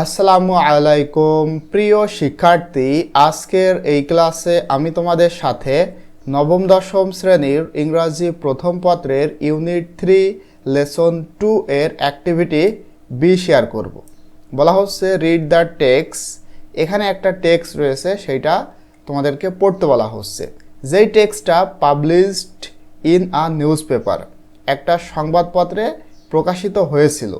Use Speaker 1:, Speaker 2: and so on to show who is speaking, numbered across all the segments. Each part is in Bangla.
Speaker 1: আসসালামু আলাইকুম। প্রিয় শিক্ষার্থী, আজকের এই ক্লাসে আমি তোমাদের সাথে নবম, দশম শ্রেণির ইংরাজি প্রথম পত্রের ইউনিট থ্রি, লেসন টু এর অ্যাক্টিভিটি বি শেয়ার করব। বলা হচ্ছে রিড দ্য টেক্স এখানে একটা টেক্স রয়েছে সেইটা তোমাদেরকে পড়তে বলা হচ্ছে। যেই টেক্সটটা published in a newspaper একটা সংবাদপত্রে প্রকাশিত হয়েছিল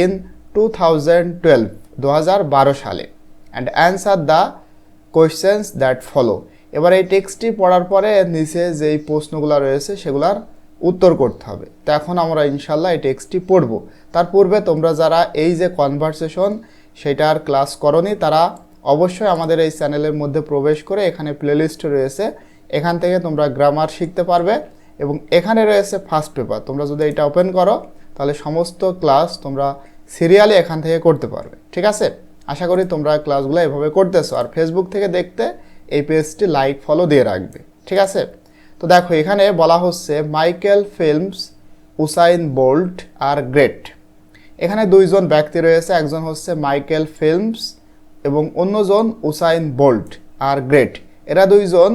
Speaker 1: ইন টু থাউজেন্ড টুয়েলভ দু হাজার বারো সালে। And answer the questions that follow এবার এই টেক্সটটি পড়ার পরে নিচে যেই প্রশ্নগুলো রয়েছে সেগুলার উত্তর করতে হবে। তো এখন আমরা ইনশাল্লাহ এই টেক্সটটি পড়ব। তার পূর্বে তোমরা যারা এই যে কনভারসেশন সেটার ক্লাস করনি, তারা অবশ্যই আমাদের এই চ্যানেলের মধ্যে প্রবেশ করে এখানে প্লেলিস্ট রয়েছে। এখান থেকে তোমরা গ্রামার শিখতে পারবে এবং এখানে রয়েছে ফার্স্ট পেপার তোমরা যদি এটা ওপেন করো, তাহলে সমস্ত ক্লাস তোমরা সিরিয়ালি এখান থেকে করতে পারবে। ঠিক আছে? আশা করি তোমরা ক্লাসগুলো এভাবে করতেছো। আর ফেসবুক থেকে দেখতে এই পেজটি লাইক ফলো দিয়ে রাখবে। ঠিক আছে? তো দেখো, এখানে বলা হচ্ছে Michael Phelps Usain Bolt are great এখানে দুইজন ব্যক্তি রয়েছে। একজন হচ্ছে মাইকেল ফিল্মস এবং অন্যজন উসাইন বোল্ট আর গ্রেট এরা দুইজন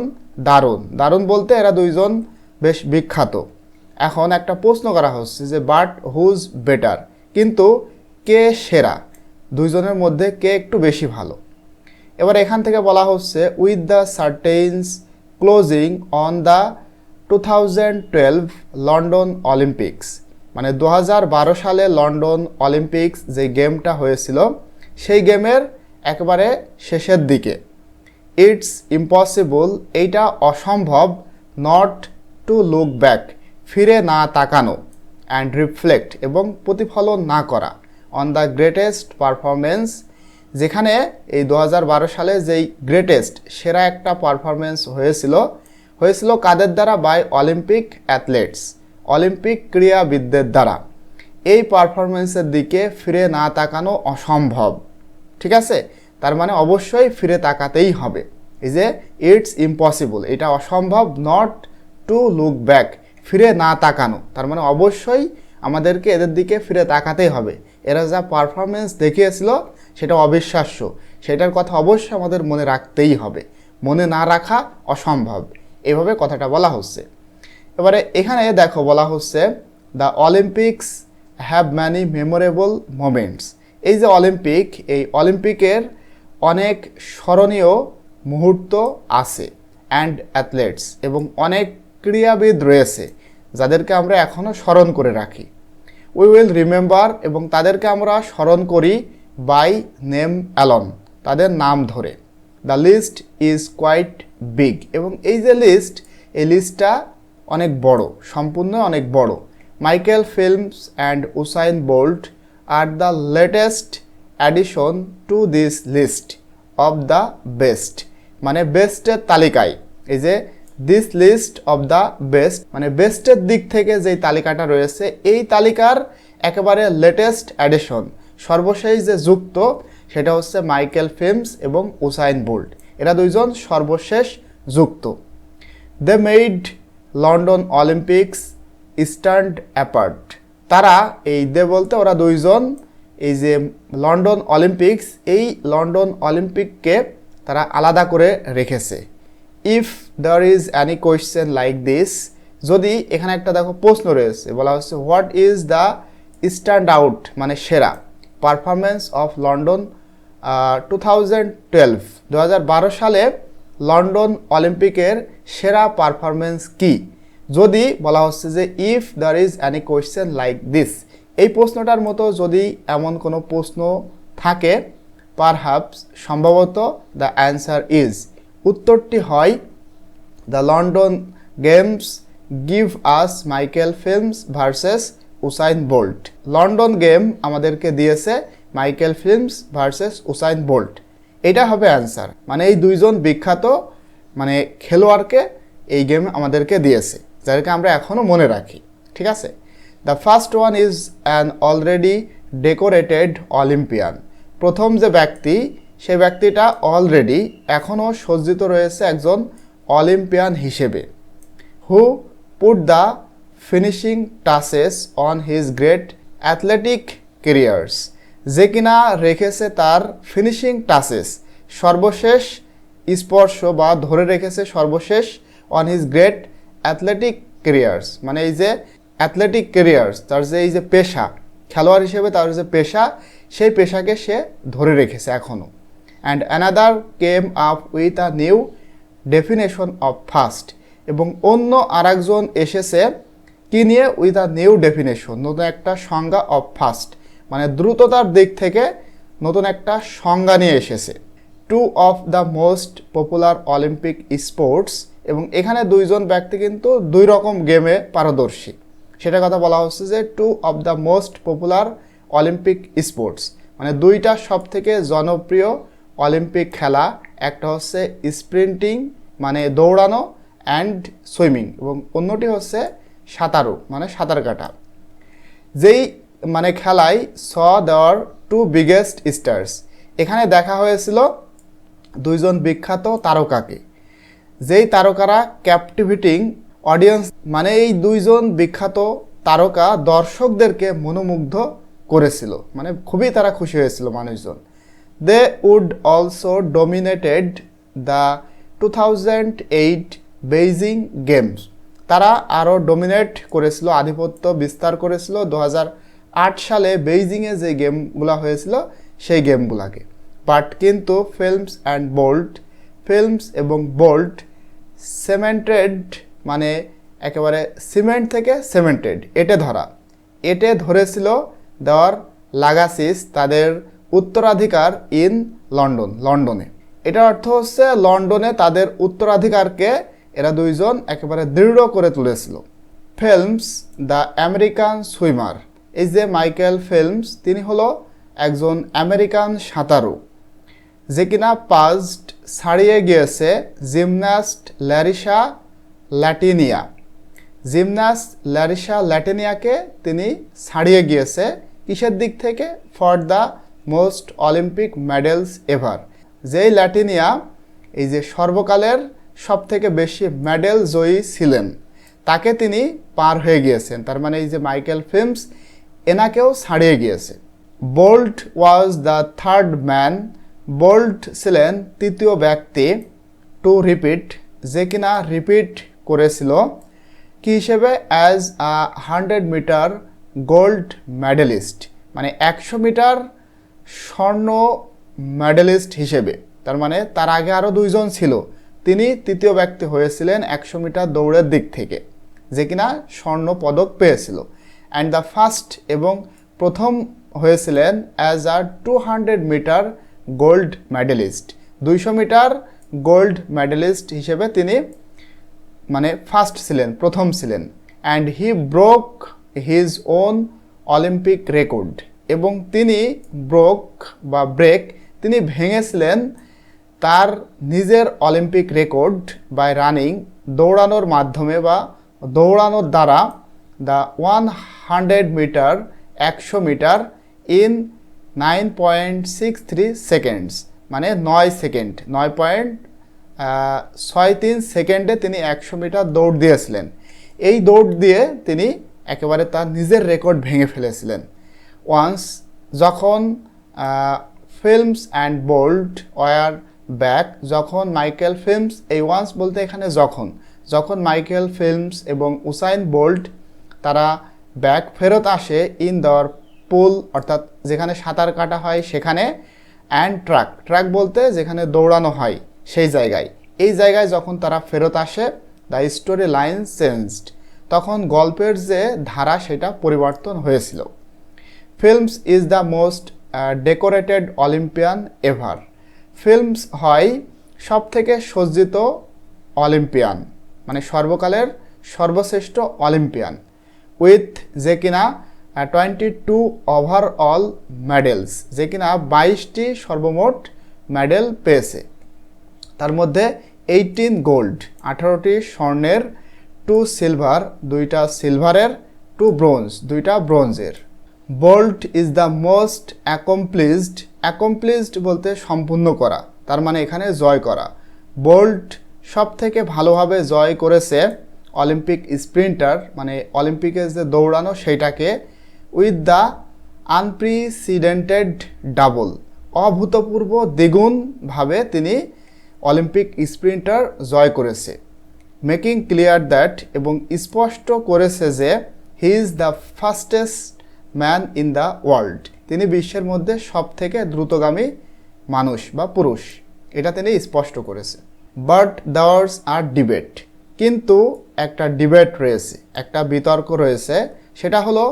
Speaker 1: দারুণ। দারুণ বলতে এরা দুইজন বেশ বিখ্যাত। এখন একটা প্রশ্ন করা হচ্ছে যে বাট হুজ বেটার কিন্তু কে সেরা? দুইজনের মধ্যে কে একটু বেশি ভালো? এবার এখান থেকে বলা হচ্ছে with the curtains closing on the two thousand twelve London Olympics মানে দু হাজার বারো সালে লন্ডন অলিম্পিক্স যে গেমটা হয়েছিল, সেই গেমের একেবারে শেষের দিকে। ইটস ইম্পসিবল এইটা অসম্ভব নট টু লুক ব্যাক ফিরে না তাকানো অ্যান্ড রিফ্লেক্ট এবং প্রতিফলন না করা। অন দ্য গ্রেটেস্ট পারফরমেন্স যেখানে এই দু হাজার বারো সালে যেই গ্রেটেস্ট সেরা একটা পারফরমেন্স হয়েছিল হয়েছিল কাদের দ্বারা? বাই অলিম্পিক অ্যাথলেটস অলিম্পিক ক্রীড়াবিদদের দ্বারা। এই পারফরমেন্সের দিকে ফিরে না তাকানো অসম্ভব, ঠিক আছে? তার মানে অবশ্যই ফিরে তাকাতেই হবে। এই যে ইটস ইম্পসিবল এটা অসম্ভব নট টু লুক ব্যাক ফিরে না তাকানো। তার মানে অবশ্যই আমাদেরকে এদের দিকে ফিরে তাকাতেই হবে। এরা যা পারফরমেন্স দেখিয়েছিল, সেটা অবিশ্বাস্য। সেটার কথা অবশ্যই আমাদের মনে রাখতেই হবে। মনে না রাখা অসম্ভব। এভাবে কথাটা বলা হচ্ছে। এবারে এখানে দেখো বলা হচ্ছে the Olympics have many memorable moments এই যে অলিম্পিক এই অলিম্পিকের অনেক স্মরণীয় মুহূর্ত আছে অ্যান্ড অ্যাথলেটস এবং অনেক ক্রীড়াবিদ রয়েছে, যাদেরকে আমরা এখনও স্মরণ করে রাখি। উই উইল রিমেম্বার এবং তাদেরকে আমরা স্মরণ করি বাই নেম অ্যালন তাদের নাম ধরে। The list is quite big এবং এই যে লিস্ট এই লিস্টটা অনেক বড়, সম্পূর্ণ অনেক বড়। Michael Phelps and Usain Bolt are the latest addition to this list of the best মানে বেস্টের তালিকায়। এই যে this list of the best মানে বেস্টের দিক থেকে যেই তালিকাটা রয়েছে, এই তালিকার একেবারে লেটেস্ট অ্যাডিশন সর্বশেষ যে যুক্ত, সেটা হচ্ছে মাইকেল ফিল্মস এবং উসাইন বোল্ট। এরা দুইজন সর্বশেষ যুক্ত। They made London Olympics stand apart তারা এই দে বলতে ওরা দুইজন, এই যে লন্ডন অলিম্পিক্স এই লন্ডন অলিম্পিককে তারা আলাদা করে রেখেছে। If there is any question like this যদি এখানে একটা দেখো প্রশ্ন রয়েছে, বলা হচ্ছে what is the stand out মানে সেরা performance of London two thousand twelve দু হাজার বারো সালে লন্ডন অলিম্পিকের সেরা পারফরমেন্স কি? যদি বলা হচ্ছে যে if there is any question like this এই প্রশ্নটার মতো যদি এমন কোনো প্রশ্ন থাকে পারহাপস সম্ভবত দ্য অ্যান্সার ইজ উত্তরটি হয়, the London games give us Michael Phelps versus Usain Bolt. London game আমাদেরকে দিয়েছে Michael Phelps versus Usain Bolt. এটা হবে অ্যান্সার। মানে এই দুইজন বিখ্যাত মানে খেলোয়াড়কে এই গেম আমাদেরকে দিয়েছে, যাদেরকে আমরা এখনও মনে রাখি। ঠিক আছে? The first one is an already decorated Olympian. প্রথম যে ব্যক্তি সে ব্যক্তিটা অলরেডি এখনও সজ্জিত রয়েছে একজন অলিম্পিয়ান হিসেবে who put the finishing touches on his great athletic careers যে কিনা রেখেছে তার ফিনিশিং টাসেস সর্বশেষ স্পর্শ বা ধরে রেখেছে সর্বশেষ on his great athletic careers মানে এই যে অ্যাথলেটিক কেরিয়ার্স তার যে এই যে পেশা, খেলোয়াড় হিসেবে তার যে পেশা, সেই পেশাকে সে ধরে রেখেছে এখনও। And another came up with a new definition of fast এবং অন্য আরেকজন এসেছে কি নিয়ে? উইথ আ নিউ ডেফিনেশন নতুন একটা সংজ্ঞা অফ ফাস্ট মানে দ্রুততার দিক থেকে নতুন একটা সংজ্ঞা নিয়ে এসেছে। Two of the most popular Olympic sports এবং এখানে দুইজন ব্যক্তি কিন্তু দুই রকম গেমে পারদর্শী। সেটা কথা বলা হচ্ছে যে two of the most popular Olympic sports মানে দুইটা সব থেকে জনপ্রিয় অলিম্পিক খেলা, একটা হচ্ছে স্প্রিন্টিং মানে দৌড়ানো অ্যান্ড সুইমিং এবং অন্যটি হচ্ছে সাঁতারু মানে সাঁতার কাটা। যেই মানে খেলায় স দেওয়ার টু বিগেস্ট স্টার্স এখানে দেখা হয়েছিল দুইজন বিখ্যাত তারকাকে। যেই তারকারা ক্যাপটিভিটিং অডিয়েন্স মানে এই দুইজন বিখ্যাত তারকা দর্শকদেরকে মনোমুগ্ধ করেছিল। মানে খুবই তারা খুশি হয়েছিল মানুষজন। They would also dominated the two thousand eight Beijing games তারা আরও ডোমিনেট করেছিল, আধিপত্য বিস্তার করেছিল। দু সালে বেইজিংয়ে যে গেমগুলো হয়েছিল, সেই গেমগুলোকে বাট কিন্তু ফিল্মস অ্যান্ড বোল্ট ফিল্মস এবং বোল্ট সেমেন্টেড মানে একেবারে সিমেন্ট থেকে সেমেন্টেড এটে ধরা। এটে ধরেছিল, দেওয়ার লাগাসিস তাদের উত্তরাধিকার ইন লন্ডন, লন্ডনে। এটার অর্থ হচ্ছে লন্ডনে তাদের উত্তরাধিকারকে এরা দুইজন একেবারে দৃঢ় করে তুলেছিল। Phelps, the American swimmer. এই যে মাইকেল ফিল্মস, তিনি হলো একজন আমেরিকান সাঁতারু, যে কিনা পাস্ট ছাড়িয়ে গিয়েছে gymnast Larisa Latynina. Gymnast Larisa ল্যাটিনিয়াকে তিনি ছাড়িয়ে গিয়েছে কিসের দিক থেকে? For the most Olympic medals ever. যেই ল্যাটিনিয়া এই যে সর্বকালের সব থেকে বেশি মেডেল জয়ী ছিলেন, তাকে তিনি পার হয়ে গিয়েছেন। তার মানে এই যে মাইকেল ফিল্মস, এনাকেও ছাড়িয়ে গিয়েছে। Bolt was the third man. Bolt ছিলেন তৃতীয় ব্যক্তি টু রিপিট, যে কিনা রিপিট করেছিল, কি হিসেবে? As a hundred metre gold medallist. মানে একশো মিটার স্বর্ণ মেডেলিস্ট হিসেবে, তার মানে তার আগে আরও দুইজন ছিল, তিনি তৃতীয় ব্যক্তি হয়েছিলেন একশো মিটার দৌড়ের দিক থেকে, যে কিনা স্বর্ণ পদক পেয়েছিল। অ্যান্ড দ্য ফার্স্ট এবং প্রথম হয়েছিলেন as a two hundred metre gold medallist দুইশো মিটার গোল্ড মেডেলিস্ট হিসেবে তিনি মানে ফার্স্ট ছিলেন, প্রথম ছিলেন। And he broke his own Olympic record এবং তিনি ব্রোক বা ব্রেক তিনি ভেঙেছিলেন তার নিজের অলিম্পিক রেকর্ড বাই রানিং দৌড়ানোর মাধ্যমে বা দৌড়ানোর দ্বারা দ্য ওয়ান হান্ড্রেড মিটার একশো metre in nine point six three seconds মানে নয় সেকেন্ড নয় পয়েন্ট ছয় তিন সেকেন্ডে তিনি একশো মিটার দৌড় দিয়েছিলেন। এই দৌড় দিয়ে তিনি একেবারে তার নিজের রেকর্ড ভেঙে ফেলেছিলেন। ওয়ান্স যখন Phelps and Bolt were back যখন মাইকেল ফিল্মস এই ওয়ান্স বলতে এখানে যখন যখন মাইকেল ফিল্মস এবং উসাইন বোল্ট তারা ব্যাক ফেরত আসে ইন দেওয়ার পুল অর্থাৎ যেখানে সাঁতার কাটা হয় সেখানে অ্যান্ড ট্র্যাক ট্র্যাক বলতে যেখানে দৌড়ানো হয়, সেই জায়গায়। এই জায়গায় যখন তারা ফেরত আসে দ্য স্টোরি লাইন চেঞ্জড তখন গল্পের যে ধারা, সেটা পরিবর্তন হয়েছিল। Phelps is the most decorated Olympian ever Phelps হয় সব থেকে সজ্জিত অলিম্পিয়ান মানে সর্বকালের সর্বশ্রেষ্ঠ অলিম্পিয়ান উইথ যে কিনা টোয়েন্টি টু ওভারঅল মেডেলস যে কিনা বাইশটি সর্বমোট মেডেল পেয়েছে। তার মধ্যে এইটিন গোল্ড আঠারোটি স্বর্ণের টু সিলভার দুইটা সিলভারের টু ব্রোঞ্জ দুইটা ব্রোঞ্জের Bolt is the most accomplished accomplished বলতে সম্পূর্ণ করা, তার মানে এখানে জয় করা। বোল্ট সব থেকে ভালোভাবে জয় করেছে অলিম্পিক স্প্রিন্টার মানে অলিম্পিকে যে দৌড়ানো সেইটাকে উইথ দ্য আনপ্রিসিডেন্টেড ডাবল অভূতপূর্ব দ্বিগুণভাবে তিনি অলিম্পিক স্প্রিন্টার জয় করেছে। মেকিং ক্লিয়ার দ্যাট এবং স্পষ্ট করেছে যে he is the fastest man in the world তিনি বিশ্বের মধ্যে সব থেকে দ্রুতগামী মানুষ বা পুরুষ। এটা তিনি স্পষ্ট করেছে। বাট দাওয়ার্স আর ডিবেট কিন্তু একটা ডিবেট রয়েছে, একটা বিতর্ক রয়েছে, সেটা হলো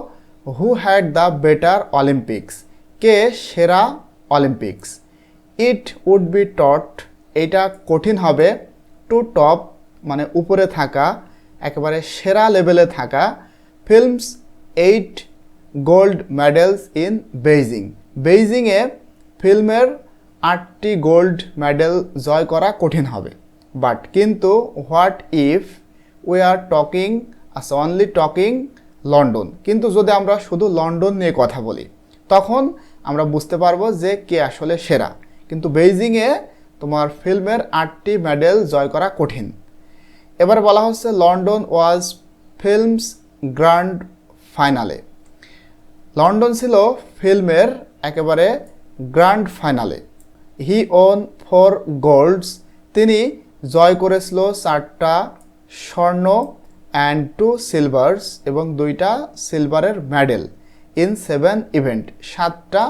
Speaker 1: who had the better Olympics কে সেরা Olympics it would be tough এটা কঠিন হবে টু টপ মানে উপরে থাকা, একেবারে সেরা লেভেলে থাকা Phelps eight gold medals in Beijing বেইজিংয়ে ফিল্মের আটটি গোল্ড মেডেল জয় করা কঠিন হবে। বাট কিন্তু what if we are talking us only talking London কিন্তু যদি আমরা শুধু লন্ডন নিয়ে কথা বলি, তখন আমরা বুঝতে পারব যে কে আসলে সেরা। কিন্তু বেইজিংয়ে তোমার ফিল্মের আটটি মেডেল জয় করা কঠিন। এবার বলা হচ্ছে London was Phelps grand finale London ছিল ফিল্মের একেবারে গ্র্যান্ড ফাইনালে। হি ওন ফোর গোল্ডস, তিনি জয় করেছিল চারটা স্বর্ণ অ্যান্ড টু সিলভার্স এবং দুইটা সিলভারের মেডেল ইন সেভেন ইভেন্ট সাতটা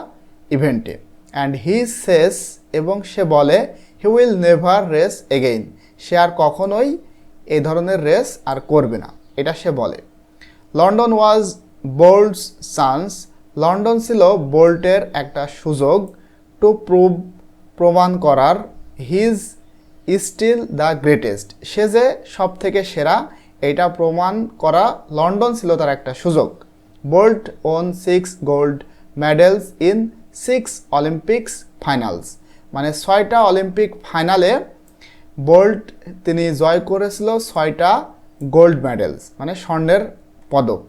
Speaker 1: ইভেন্টে অ্যান্ড হি সেস এবং সে বলে he will never race again সে আর কখনোই এই ধরনের রেস আর করবে না। এটা সে বলে। London was Bolt's chance. London ছিল বোল্টের একটা সুযোগ টু প্রুভ প্রমাণ করার। হিজ স্টিল দ্য গ্রেটেস্ট সে যে সব থেকে সেরা, এটা প্রমাণ করা লন্ডন ছিল তার একটা সুযোগ। Bolt won six gold medals in six Olympics finals মানে ছয়টা অলিম্পিক ফাইনালে বোল্ট তিনি জয় করেছিল ছয়টা গোল্ড মেডেলস মানে স্বর্ণের পদক।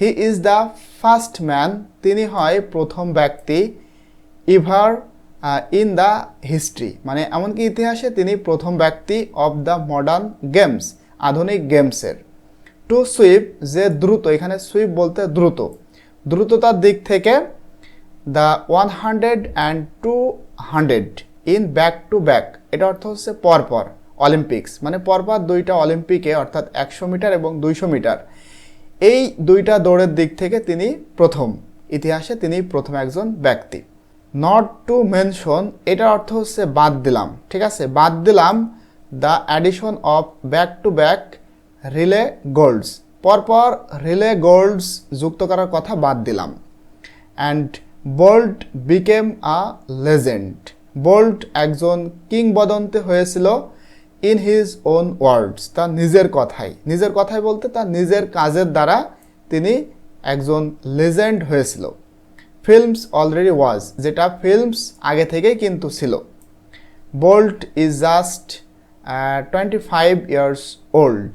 Speaker 1: He is the first man তিনি হয় প্রথম ব্যক্তি ইভার ইন দ্য হিস্ট্রি মানে এমনকি ইতিহাসে তিনি প্রথম ব্যক্তি অফ দ্য মডার্ন গেমস আধুনিক গেমসের টু সুইপ যে দ্রুত, এখানে সুইপ বলতে দ্রুত। দ্রুততার দিক থেকে the one hundred and two hundred in back to back এটা অর্থ হচ্ছে পরপর অলিম্পিক্স মানে পরপর দুইটা অলিম্পিকে অর্থাৎ একশো মিটার এবং দুইশো মিটার। এই দুইটা দৌড়ের দিক থেকে তিনি প্রথম। ইতিহাসে তিনি প্রথম একজন ব্যক্তি। নট টু মেনশন এটার অর্থ হচ্ছে বাদ দিলাম, ঠিক আছে? বাদ দিলাম the addition of back to back relay golds পরপর রিলে গোল্ডস যুক্ত করার কথা বাদ দিলাম। And Bolt became a legend Bolt একজন কিংবদন্তি হয়েছিল ইন হিজ ওন ওয়ার্ডস তার নিজের কথাই। নিজের কথাই বলতে তার নিজের কাজের দ্বারা তিনি একজন লেজেন্ড হয়েছিল। ফিল্মস অলরেডি ওয়াজ যেটা ফিল্মস আগে থেকেই কিন্তু ছিল। Bolt is just twenty five years old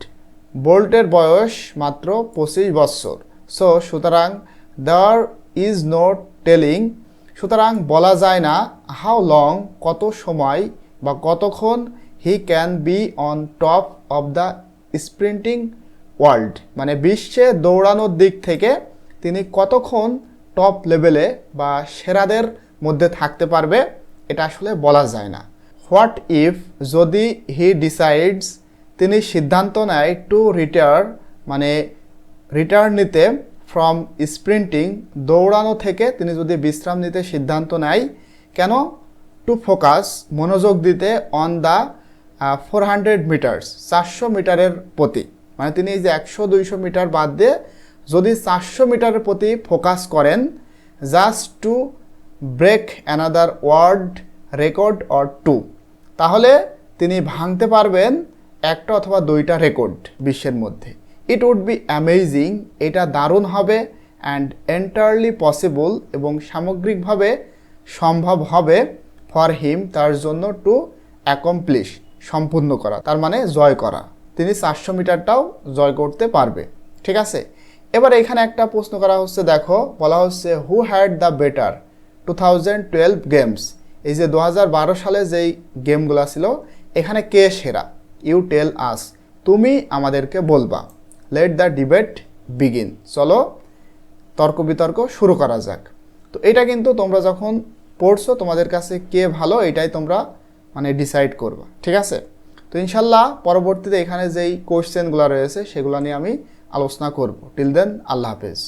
Speaker 1: বোল্টের বয়স মাত্র পঁচিশ বৎসর সো সুতরাং দেয়ার ইজ নোট টেলিং সুতরাং বলা যায় না হাউ লং কত সময় বা কতক্ষণ he can be on top of the sprinting world মানে বিশ্বে দৌড়ানোর দিক থেকে তিনি কতক্ষণ টপ লেভেলে বা সেরাদের মধ্যে থাকতে পারবে, এটা আসলে বলা যায় না। হোয়াট ইফ যদি হি ডিসাইডস তিনি সিদ্ধান্ত নেয় টু রিটায়ার মানে রিটার্ন নিতে ফ্রম স্প্রিন্টিং দৌড়ানো থেকে তিনি যদি বিশ্রাম নিতে সিদ্ধান্ত নেয়, কেন? টু ফোকাস মনোযোগ দিতে on the four hundred metres চারশো মিটারের প্রতি। মানে তিনি এই যে একশো, দুইশো মিটার বাদ দিয়ে যদি চারশো মিটারের প্রতি ফোকাস করেন just to break another world record or to তাহলে তিনি ভাঙতে পারবেন একটা অথবা দুইটা রেকর্ড বিশ্বের মধ্যে। ইট উড বি অ্যামেজিং এটা দারুণ হবে অ্যান্ড এন্টারলি পসিবল এবং সামগ্রিকভাবে সম্ভব হবে ফর হিম তার জন্য টু অ্যাকমপ্লিশ সম্পূর্ণ করা, তার মানে জয় করা। তিনি চারশো মিটারটাও জয় করতে পারবে। ঠিক আছে? এবার এখানে একটা প্রশ্ন করা হচ্ছে, দেখো, বলা হচ্ছে who had the better two thousand twelve games এই যে দু বারো সালে যেই গেমগুলো ছিল, এখানে কে সেরা? ইউ টেল আস তুমি আমাদেরকে বলবা। লেট দ্য ডিবেট বিগিন চলো, তর্ক বিতর্ক শুরু করা যাক। তো এটা কিন্তু তোমরা যখন পড়ছো, তোমাদের কাছে কে ভালো, এটাই তোমরা মানে ডিসাইড করব, ঠিক আছে? তো ইনশাল্লাহ পরবর্তীতে এখানে যেই কোশ্চেনগুলো রয়েছে, সেগুলো নিয়ে আমি আলোচনা করব। টিল দেন আল্লাহ হাফেজ।